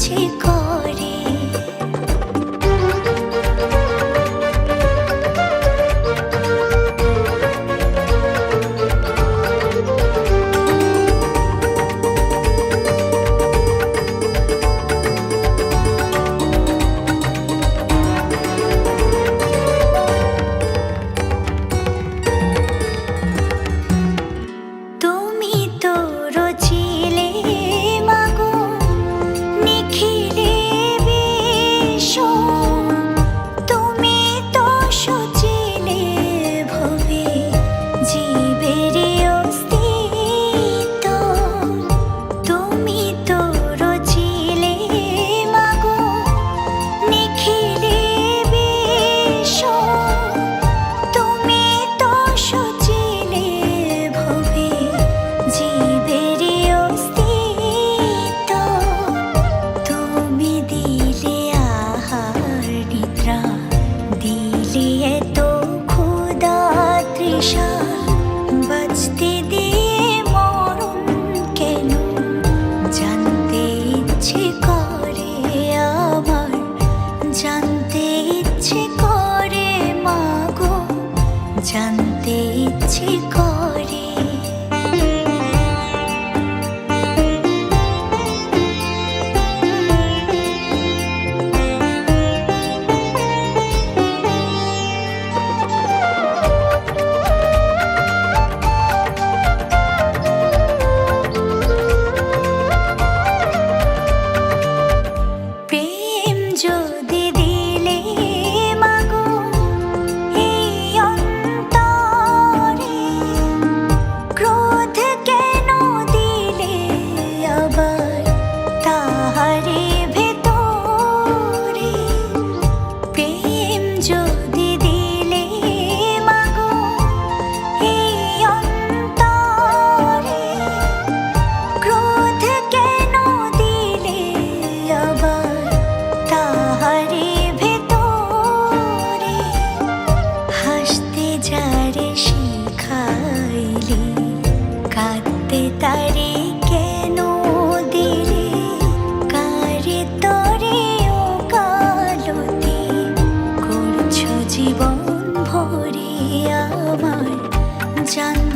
chico জানতে ইচ্ছে করে তোমায় জান